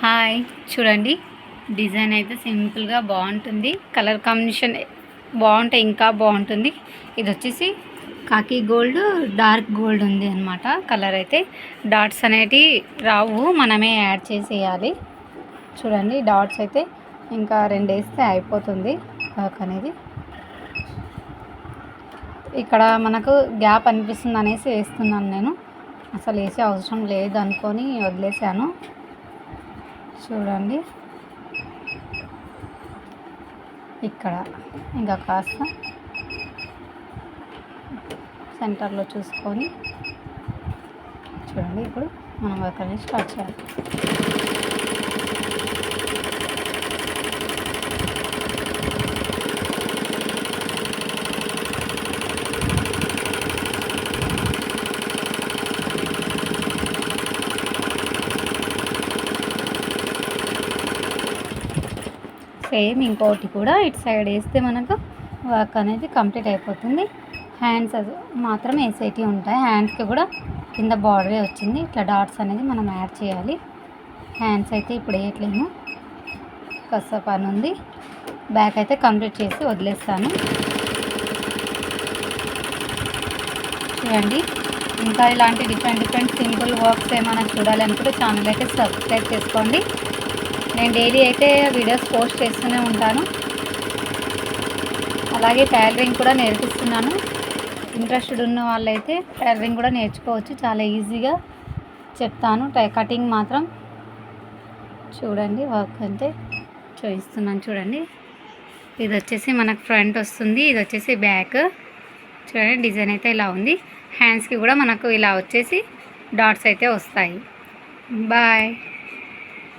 Hi చూడండి. Design అయితే సింపుల్గా బాగుంటుంది. కలర్ కాంబినేషన్ బాగుంటే ఇంకా బాగుంటుంది. ఇది వచ్చేసి కాకి గోల్డ్ డార్క్ గోల్డ్ ఉంది అనమాట కలర్ అయితే డాట్స్ అనేటి రావు. మనమే యాడ్ చేసేయాలి. చూడండి డాట్స్ అయితే ఇంకా రెండు వేస్తే అయిపోతుంది వర్క్ అనేది. ఇక్కడ మనకు గ్యాప్ అనిపిస్తుంది అనేసి వేస్తున్నాను నేను. అసలు వేసే అవసరం లేదు అనుకొని వదిలేసాను. చూడండి. ఇక్కడ ఇంకా కాస్త సెంటర్లో చూసుకొని చూడండి. ఇప్పుడు మనం వర్క్ నుంచి స్టార్ట్ చేయాలి. సేమ్ ఇంకోటి కూడా ఇటు సైడ్ వేస్తే మనకు వర్క్ అనేది కంప్లీట్ అయిపోతుంది. హ్యాండ్స్ అది మాత్రం వేసేటి ఉంటాయి. హ్యాండ్స్కి కూడా కింద బార్డరే వచ్చింది. ఇట్లా డాట్స్ అనేది మనం యాడ్ చేయాలి. హ్యాండ్స్ అయితే ఇప్పుడు వేయట్లేము. కస్స పని ఉంది. బ్యాక్ అయితే కంప్లీట్ చేసి వదిలేస్తాను. చూడండి. ఇంకా ఇలాంటి డిఫరెంట్ డిఫరెంట్ సింపుల్ వర్క్స్ ఏమైనా చూడాలనుకుంటే ఛానల్ అయితే సబ్స్క్రైబ్ చేసుకోండి. నేను డైలీ అయితే వీడియోస్ పోస్ట్ చేస్తూనే ఉంటాను. అలాగే టైలరింగ్ కూడా నేర్పిస్తున్నాను. ఇంట్రెస్టెడ్ ఉన్న వాళ్ళైతే టైలరింగ్ కూడా నేర్చుకోవచ్చు. చాలా ఈజీగా చెప్తాను. టై కటింగ్ మాత్రం చూడండి వర్క్ అంటే చూపిస్తున్నాను చూడండి. ఇది వచ్చేసి మనకు ఫ్రంట్ వస్తుంది. ఇది వచ్చేసి బ్యాక్ చూడండి డిజైన్ అయితే ఇలా ఉంది. హ్యాండ్స్కి కూడా మనకు ఇలా వచ్చేసి డాట్స్ అయితే వస్తాయి. బాయ్